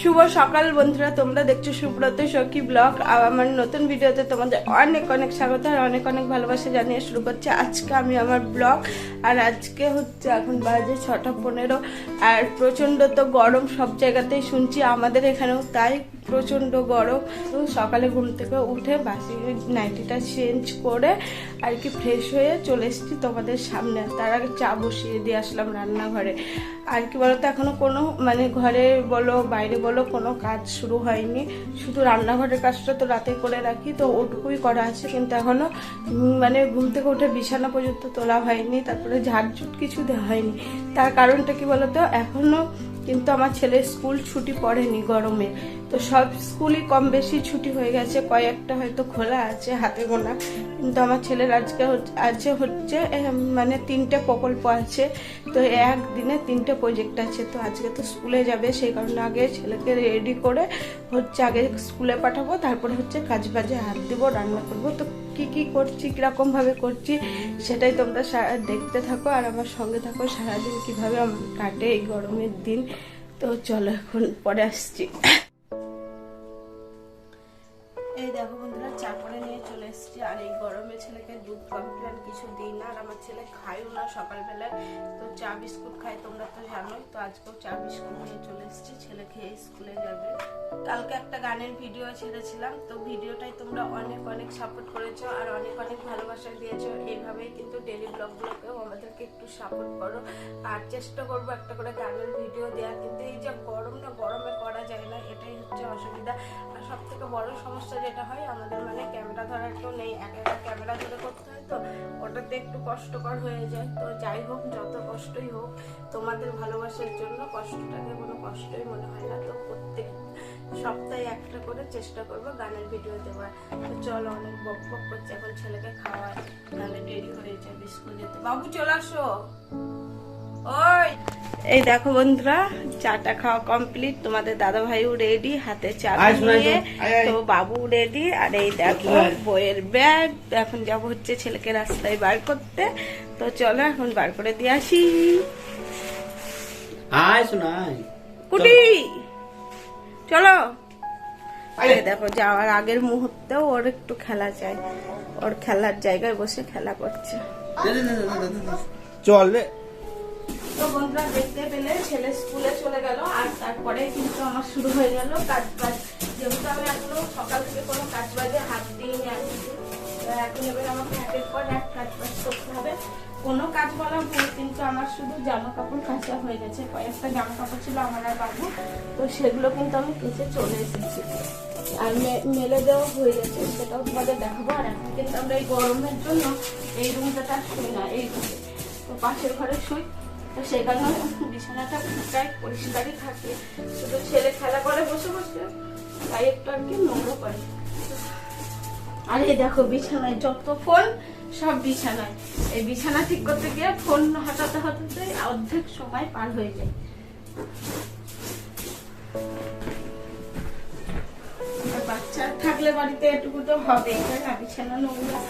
শুভ সকাল বন্ধুরা, তোমরা দেখছ সুব্রত সখী ব্লগ। আর আমার নতুন ভিডিওতে তোমাদের অনেক অনেক স্বাগত আর অনেক অনেক ভালোবাসা জানিয়ে শুরু করছি আজকে আমি আমার ব্লগ। আর আজকে হচ্ছে এখন বাজে ছটা পনেরো, আর প্রচণ্ড তো গরম সব জায়গাতেই শুনছি, আমাদের এখানেও তাই। প্রচণ্ড গরম সকালে ঘুম থেকে উঠে বাসি নাইটিটা চেঞ্জ করে আর কি ফ্রেশ হয়ে চলে এসেছি তোমাদের সামনে। তার আগে চা বসিয়ে দিয়ে আসলাম রান্নাঘরে। আর কি বলতো এখনও কোনো মানে ঘরে বলো, বাইরে বলো, কোনো কাজ শুরু হয়নি। শুধু রান্নাঘরের কাজটা তো রাতে করে রাখি, তো ওটুকুই করা আছে। কিন্তু এখনও মানে ঘুম থেকে উঠে বিছানা পর্যন্ত তোলা হয়নি, তারপরে ঝাড়ঝুট কিছু দেওয়া হয়নি। তার কারণটা কি বলতো, এখনও কিন্তু আমার ছেলের স্কুল ছুটি পড়েনি গরমে। তো সব স্কুলই কম বেশি ছুটি হয়ে গেছে, কয়েকটা হয়তো খোলা আছে হাতে গোনা। কিন্তু আমার ছেলের আজকে আছে হচ্ছে মানে তিনটে প্রকল্প আছে। তো একদিনে তিনটে প্রজেক্ট আছে, তো আজকে তো স্কুলে যাবে, সেই কারণে আগে ছেলেকে রেডি করে হচ্ছে আগে স্কুলে পাঠাবো, তারপরে হচ্ছে কাজ বাজে হাত দেবো, রান্না করব। তো কি কি করছি, কীরকম ভাবে করছি, সেটাই তোমরা দেখতে থাকো আর আমার সঙ্গে থাকো সারাদিন কীভাবে আমার কাটে এই গরমের দিন। তো চলো এখন পরে আসছি। এই দেখো বন্ধুরা, চা করে নিয়ে চলে এসেছি। আর এই গরমে ছেলেকে দুধ কমপ্লেন কিছু দিই না, আর আমার ছেলে খায়ও না সকালবেলায়। তো চা বিস্কুট খাই তোমরা তো জানোই, তো আজকেও চা বিস্কুট নিয়ে চলে এসেছি। ছেলে খেয়ে স্কুলে যাবে। কালকে একটা গানের ভিডিও ছেড়েছিলাম। তো ভিডিওটাই তোমরা অনেক অনেক সাপোর্ট করেছ আর অনেক অনেক ভালোবাসা দিয়েছ। এইভাবেই কিন্তু ডেলি ব্লগগুলোকেও আমাদেরকে একটু সাপোর্ট করো। আর চেষ্টা করব একটা করে গানের ভিডিও দেওয়ার। কিন্তু এই যে গরম না, গরমে করা যায় না, এটাই হচ্ছে অসুবিধা। আর সব থেকে বড় সমস্যা যেটা হয়, আমাদের মানে ক্যামেরা ধরার কেউ নেই। একা একা ক্যামেরা ধরে করতে হয় তো, ওটাতে একটু কষ্টকর হয়ে যায়। তো যাই হোক, যত কষ্টই হোক, তোমাদের ভালোবাসার জন্য কষ্টটাকে কোনো কষ্টই মনে হয় না। তো প্রত্যেক সপ্তাহে একটা করে চেষ্টা করব গানের ভিডিও দেওয়ার। তো চলো অনেক বক বক করছে এখন ছেলেকে খাওয়ায় নাহলে দেরি হয়ে যাবে স্কুল যেতে। বাবু চলে আসো। ওই। এই দেখো বন্ধুরা চাটা খাওয়া কমপ্লিট তোমাদের দাদা ভাইও রেডি হাতে চা নিয়ে তো, বাবু রেডি আর এই দেখো বইয়ের ব্যাগ এখন যাব হচ্ছে ছেলেকে রাস্তায় বার করতে। তো চলো এখন বার করে দিয়ে আসি। আয় শোনাই কুটি! চলো। এই দেখো যাওয়ার আগের মুহূর্তেও ওর একটু খেলা চাই। ওর খেলার জায়গায় বসে খেলা করছে। চল রে। তো বন্ধুরা দেখতে পেলে ছেলে স্কুলে চলে গেল আর তারপরে কিন্তু আমার শুরু হয়ে গেল কাজ বাজ যেহেতু আমি এখনও সকাল থেকে কোনো কাজ বাজে হাত দিইনি আর এখন এবার আমাকে একের পর এক কাজ বাজ করতে হবে। কোনো কাজ বলা ভুল কিন্তু আমার শুধু জামা কাপড় কাঁচা হয়ে গেছে। কয়েকটা জামা কাপড় ছিল আমার আর বাবু। তো সেগুলো কিন্তু আমি কেচে চলে এসেছি। আর মেলে দেওয়া হয়ে গেছে, সেটাও তোমাদের দেখাবো। আর এখন কিন্তু আমরা এই গরমের জন্য এই রুমটাতে শুই না, এই রুমে। তো পাশের ঘরে শুই। তো সেই কারণে বিছানাটা প্রায় পরিষ্কারই থাকে। শুধু ছেলে খেলা করে বসে বসে তাই একটু আর কি নোংরা করে। আর দেখো বিছানায় যত ফোন সব বিছানায়। এই বিছানা ঠিক করতে গিয়ে ফোন হঠাতে হঠাতে অর্ধেক সময় পার হয়ে যায়। বাচ্চা থাকলে বাড়িতে এটুকু তো হবে তাই না? বিছানা নোংরা।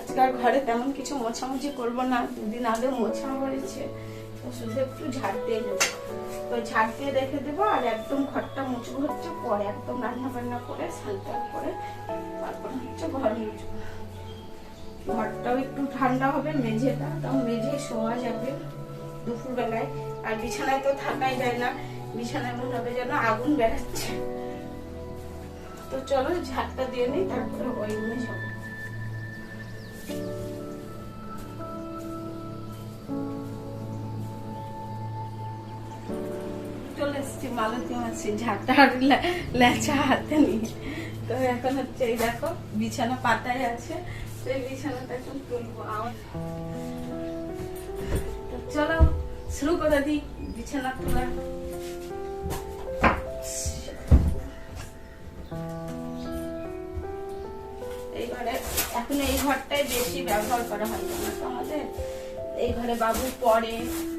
তো আজকে আর ঘরে তেমন কিছু মোছামুছি করব না, দুদিন আগে মোছা হয়েছে শুধু একটু ঝাড় দিয়ে দেবো তো ঝাড় দিয়ে রেখে দেবো আর একদম ঘরটা মুছবো হচ্ছে পরে, একদম রান্না বান্না করে স্নান করে, তারপর হচ্ছে ঘর মুছবো। ঘরটাও একটু ঠান্ডা হবে, মেঝেটা তাও মেঝে শোয়া যাবে দুপুর বেলায় আর বিছানায় তো থাকাই যায় না, বিছানায় মনে হবে যেন আগুন বেড়াচ্ছে। তো চলো ঝাড়টা দিয়ে নিই, তারপরে ওই রুমে যাব। মালতী মাছি ঝাঁটা লেচা হাতে নিয়ে। তো এখন হচ্ছে এই দেখো, বিছানা পাতায় আছে, তো এই বিছানাটা এখন তুলবো চলো, শুরু করে দিই বিছানা তোলা এই ঘরে এখন এই ঘরটাই বেশি ব্যবহার করা হয় জানো তো আমাদের। এই ঘরে বাবু পড়ে,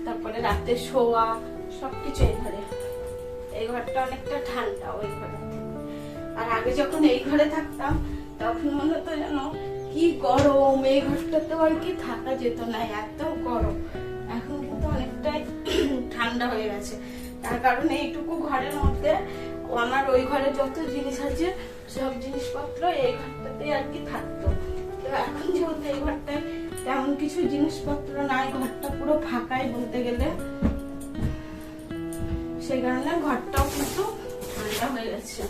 তারপরে রাতে শোয়া, সবকিছু এই ঘরে। এই ঘরটা অনেকটা ঠান্ডা ওই ঘরে। আর আগে যখন এই ঘরে থাকতাম, তখন মনে হতো যেন কি গরম, এই ঘরটাতে আর কি থাকা যেত না, এত গরম। এখন কিন্তু অনেকটাই ঠান্ডা হয়ে গেছে। তার কারণে এইটুকু ঘরের মধ্যে আমার ওই ঘরে যত জিনিস আছে, সব জিনিসপত্র এই ঘরটাতে আর কি থাকতো। তো এখন যেহেতু এই ঘরটায় তেমন কিছু জিনিসপত্র নাই, ঘরটা পুরো ফাঁকাই বলতে গেলে সেই কারণে ঘরটাও কিন্তু ঠান্ডা হয়ে গেছে।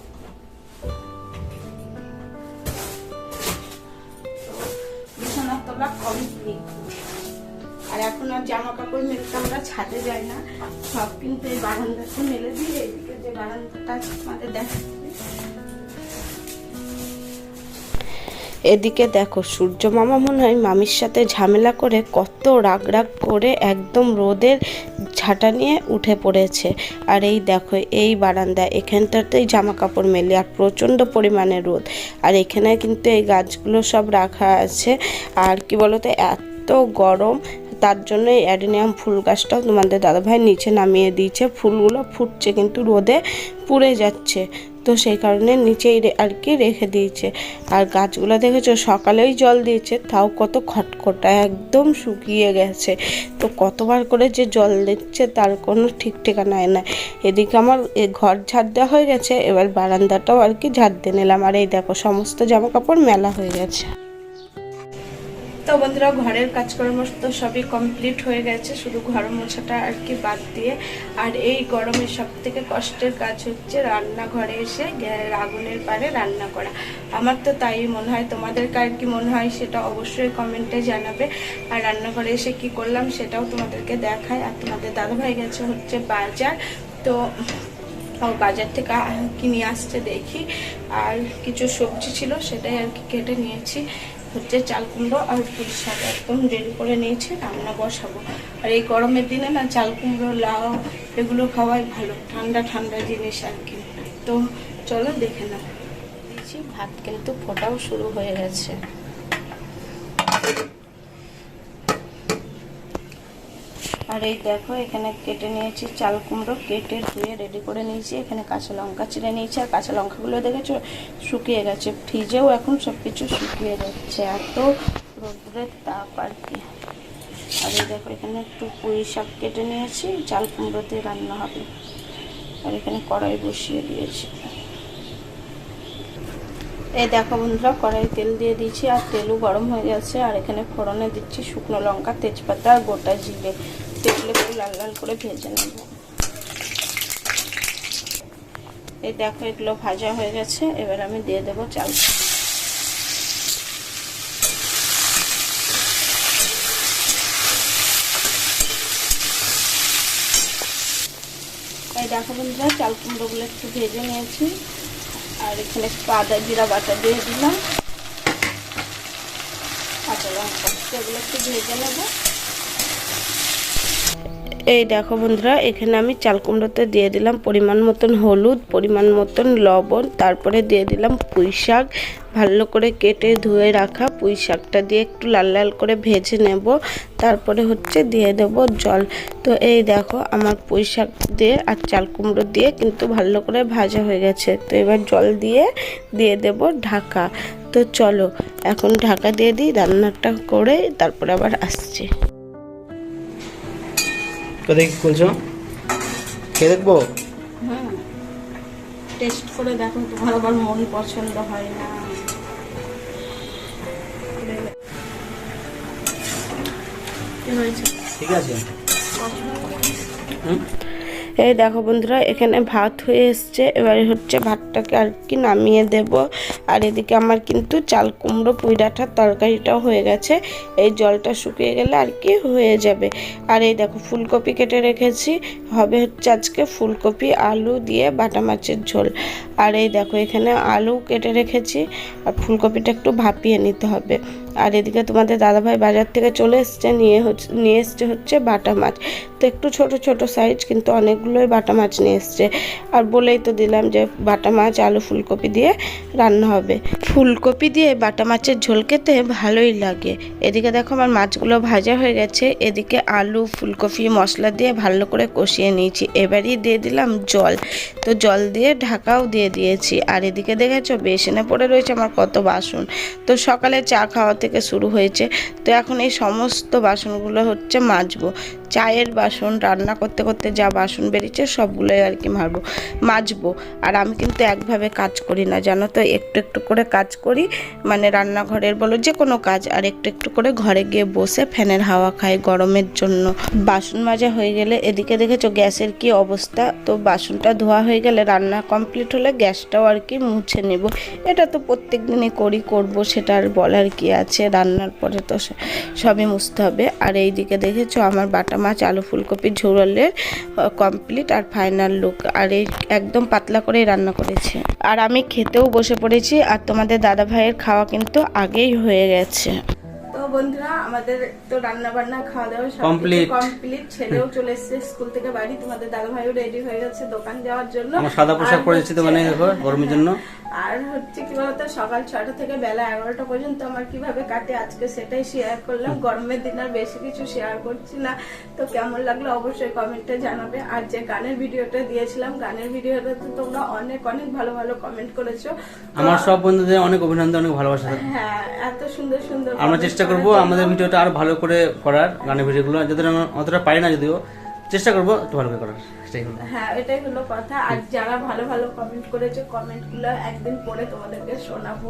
তো বিছানা কমপ্লিট আর এখন আর জামা কাপড় মেলতে আমরা ছাদে যাই না। সব কিন্তু এই বারান্দাতে মেলে দিয়ে এদিকে যে বারান্দাটা আমাদের তোমাদের এদিকে দেখো, সূর্য মামা মনে হয় মামির সাথে ঝামেলা করে কত রাগ রাগ করে একদম রোদের ঝাঁটা নিয়ে উঠে পড়েছে। আর এই দেখো, এই বারান্দা এখানটাতেই জামা কাপড় মেলে, আর প্রচণ্ড পরিমাণে রোদ। আর এখানে কিন্তু এই গাছগুলো সব রাখা আছে। আর কি বলতো, এত গরম, তার জন্য এই অ্যাডেনিয়াম ফুল গাছটাও তোমাদের দাদাভাই নিচে নামিয়ে দিয়েছে। ফুলগুলো ফুটছে কিন্তু রোদে পুড়ে যাচ্ছে। তো সেই কারণে নিচেই আর কি রেখে দিয়েছে। আর গাছগুলো দেখেছ, সকালেই জল দিয়েছে, তাও কত খটখটা, একদম শুকিয়ে গেছে। তো কতবার করে যে জল দিচ্ছে তার কোনো ঠিক ঠিকানায় না। এদিকে আমার ঘর ঝাড় দেওয়া হয়ে গেছে, এবার বারান্দাটাও আর কি ঝাড় দিয়ে নিলাম। আর এই দেখো, সমস্ত জামা কাপড় মেলা হয়ে গেছে। তো বন্ধুরা, ঘরের কাজকর্ম তো সবই কমপ্লিট হয়ে গেছে, শুধু ঘর মোছাটা আর কি বাদ দিয়ে। আর এই গরমে সব থেকে কষ্টের কাজ হচ্ছে রান্নাঘরে এসে আগুনের পারে রান্না করা। আমার তো তাই মনে হয়, তোমাদের কার কি মনে হয় সেটা অবশ্যই কমেন্টে জানাবে। আর রান্নাঘরে এসে কি করলাম সেটাও তোমাদেরকে দেখায় আর তোমাদের দাদাভাই গেছে হচ্ছে বাজার, তো বাজার থেকে কিনে আসছে দেখি। আর কিছু সবজি ছিল সেটাই আর কি কেটে নিয়েছি। হচ্ছে চাল কুমড়ো আর পুঁই শাক একদম রেডি করে নিয়েছে, রান্না বসাবো। আর এই গরমের দিনে না, চাল কুমড়ো, লাউ, এগুলো খাওয়াই ভালো, ঠান্ডা ঠান্ডা জিনিস আর কি। তো চলো দেখে নাও। ভাত কিন্তু ফোটাও শুরু হয়ে গেছে। আর এই দেখো, এখানে কেটে নিয়েছি চাল কুমড়ো, কেটে ধুয়ে রেডি করে নিয়েছি। এখানে কাঁচা লঙ্কা চিড়ে নিয়েছি, আর কাঁচা লঙ্কাগুলো দেখেছ, শুকিয়ে গেছে। ফ্রিজেও এখন সব কিছু শুকিয়ে যাচ্ছে, এত রোদ্রের তাপ আর কি। আর এই দেখো, এখানে একটু পুঁই শাক কেটে নিয়েছি, চাল কুমড়ো দিয়ে রান্না হবে। আর এখানে কড়াই বসিয়ে দিয়েছি। এই দেখো বন্ধুরা কড়াই তেল দিয়ে দিয়েছি, আর তেলও গরম হয়ে গেছে। আর এখানে ফোড়নে দিচ্ছি শুকনো লঙ্কা, তেজপাতা আর গোটা জিরে। তেলে একটু লাল লাল করে ভেজে নেব। এই দেখো, এগুলো ভাজা হয়ে গেছে। এবার আমি দিয়ে দেবো চাল। এই দেখো বন্ধুরা, চাল কুমড়োগুলো একটু ভেজে নিয়েছি। আর এখানে একটু আদা, জিরা বাটা দিয়ে দিলাম। কাঁচা লঙ্কা সেগুলো একটু ভেজে নেব। এই দেখো বন্ধুরা, এখানে আমি চাল কুমড়োতে দিয়ে দিলাম পরিমাণ মতন হলুদ, পরিমাণ মতন লবণ, তারপরে দিয়ে দিলাম পুঁই শাক। ভালো করে কেটে ধুয়ে রাখা পুঁই শাকটা দিয়ে একটু লাল লাল করে ভেজে নেব। তারপরে হচ্ছে দিয়ে দেব জল। তো এই দেখো আমার পুঁই শাক দিয়ে আর চাল কুমড়ো দিয়ে কিন্তু ভালো করে ভাজা হয়ে গেছে। তো এবার জল দিয়ে দিয়ে দেব ঢাকা। তো চলো, এখন ঢাকা দিয়ে দিই, রান্নাটা করে তারপরে আবার আসছি। কোথায় কি খুলছো খেয়ে দেখব? টেস্ট করে দেখো তোমার আবার মন পছন্দ হয় না। ঠিক আছে। এই দেখো বন্ধুরা এখানে ভাত হয়ে এসছে। এবারে হচ্ছে ভাতটাকে আর কি নামিয়ে দেব। আর এদিকে আমার কিন্তু চাল কুমড়ো পুইডাঠার তরকারিটাও হয়ে গেছে। এই জলটা শুকিয়ে গেলে আর কি হয়ে যাবে। আর এই দেখো, ফুলকপি কেটে রেখেছি। হবে হচ্ছে আজকে ফুলকপি, আলু দিয়ে বাটা মাছের ঝোল। আর এই দেখো, এখানে আলু কেটে রেখেছি। আর ফুলকপিটা একটু ভাপিয়ে নিতে হবে। আর এদিকে তোমাদের দাদাভাই বাজার থেকে চলে এসছে, নিয়ে হচ্ছে, নিয়ে এসছে হচ্ছে বাটা মাছ। তো একটু ছোট ছোট সাইজ কিন্তু অনেকগুলোই বাটা মাছ নিয়ে এসছে। আর বলেই তো দিলাম যে বাটা মাছ, আলু, ফুলকপি দিয়ে রান্না হবে। ফুলকপি দিয়ে বাটা মাছের ঝোল খেতে ভালোই লাগে। এদিকে দেখো আমার মাছগুলো ভাজা হয়ে গেছে। এদিকে আলু, ফুলকপি, মশলা দিয়ে ভালো করে কষিয়ে নিয়েছি। এবারই দিয়ে দিলাম জল। তো জল দিয়ে ঢাকাও দিয়ে দিয়েছি। আর এদিকে দেখেছ বেসনে পড়ে রয়েছে আমার কত বাসন। তো সকালে চা খাওয়া থেকে শুরু হয়েছে। তো এখন এই সমস্ত বাসনগুলো হচ্ছে মাজবো। চায়ের বাসন, রান্না করতে করতে যা বাসন বেরিয়েছে সবগুলোই আর কি মারবো, মাজবো। আর আমি কিন্তু একভাবে কাজ করি না, জানো তো? একটু একটু করে কাজ করি মানে রান্নাঘরের বলো যে কোনো কাজ, আর একটু একটু করে ঘরে গিয়ে বসে ফ্যানের হাওয়া খাই গরমের জন্য। বাসন মাজা হয়ে গেলে এদিকে দেখেছ গ্যাসের কি অবস্থা? তো বাসনটা ধোয়া হয়ে গেলে রান্না কমপ্লিট হলে গ্যাসটাও আর কি মুছে নেব। এটা তো প্রত্যেক দিনই করি, করব, সেটা আর বলার কি আছে? রান্নার পরে তো সবই মুছতে হবে। আর এই দিকে দেখেছ আমার বাটা মাছ, আলু ফুলকপির ঝোলের কমপ্লিট আর ফাইনাল লুক আর এই একদম পাতলা করে রান্না করেছে। আর আমি খেতেও বসে পড়েছি, আর তোমাদের দাদা ভাইয়ের খাওয়া কিন্তু আগেই হয়ে গেছে। বন্ধুরা আমাদের তো রান্না বান্না খাওয়া দাওয়া সব Complete. কমপ্লিট ছেলেও চলে এসেছে স্কুল থেকে বাড়ি তোমাদের দাদা ভাইও রেডি হয়ে গেছে দোকান যাওয়ার জন্য। আমার সাদা পোশাক আর পরেছি তো মানে গরমের জন্য। আর হচ্ছে কি বলতো সকাল ছটা থেকে বেলা এগারোটা পর্যন্ত আমার কীভাবে কাটে আজকে সেটাই শেয়ার করলাম। গরমের দিন আর বেশি কিছু শেয়ার করছি না। তো কেমন লাগল অবশ্যই কমেন্টে জানাবে। আর যে গানের ভিডিওটা দিয়েছিলাম গানের ভিডিওটা তো তোমরা অনেক অনেক ভালো ভালো কমেন্ট করেছ। আমার সব বন্ধুদের অনেক অভিনন্দন অনেক ভালোবাসা। হ্যাঁ এত সুন্দর সুন্দর আমরা চেষ্টা করার করব আমাদের ভিডিওটা আরও ভালো করে করার গানের ভিডিওগুলো যাদের আমরা অতটা পারি না যদিও চেষ্টা করব একটু ভালো করে করার সেটাই হলো। হ্যাঁ এটাই হলো কথা। আর যারা ভালো ভালো কমেন্ট করেছে একদিন পরে তোমাদেরকে শোনাবো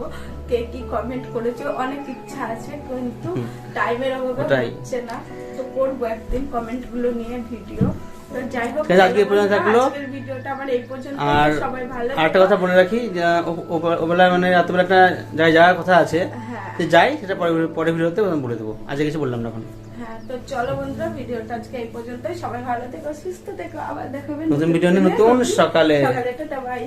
কে কি কমেন্ট করেছে। অনেক ইচ্ছা আছে কিন্তু টাইমের অভাবে হচ্ছে না। তো করব একদিন কমেন্টগুলো নিয়ে ভিডিও আজকে পর্যন্ত থাকল। আর আরেকটা কথা বলে রাখি ওবেলা মানে রাত্রেবেলা একটা যাই যাওয়ার কথা আছে যে যাই সেটা পরে পরে ভিডিওতে বলে দেবো। আজকে কিছু বললাম না এখন। হ্যাঁ তো চলো বন্ধুরা ভিডিওটা আজকে এই পর্যন্তই। সবাই ভালো থেকো সুস্থ থেকো আবার দেখাবেন নতুন ভিডিও নিয়ে নতুন সকালে। সকালে টাটা বাই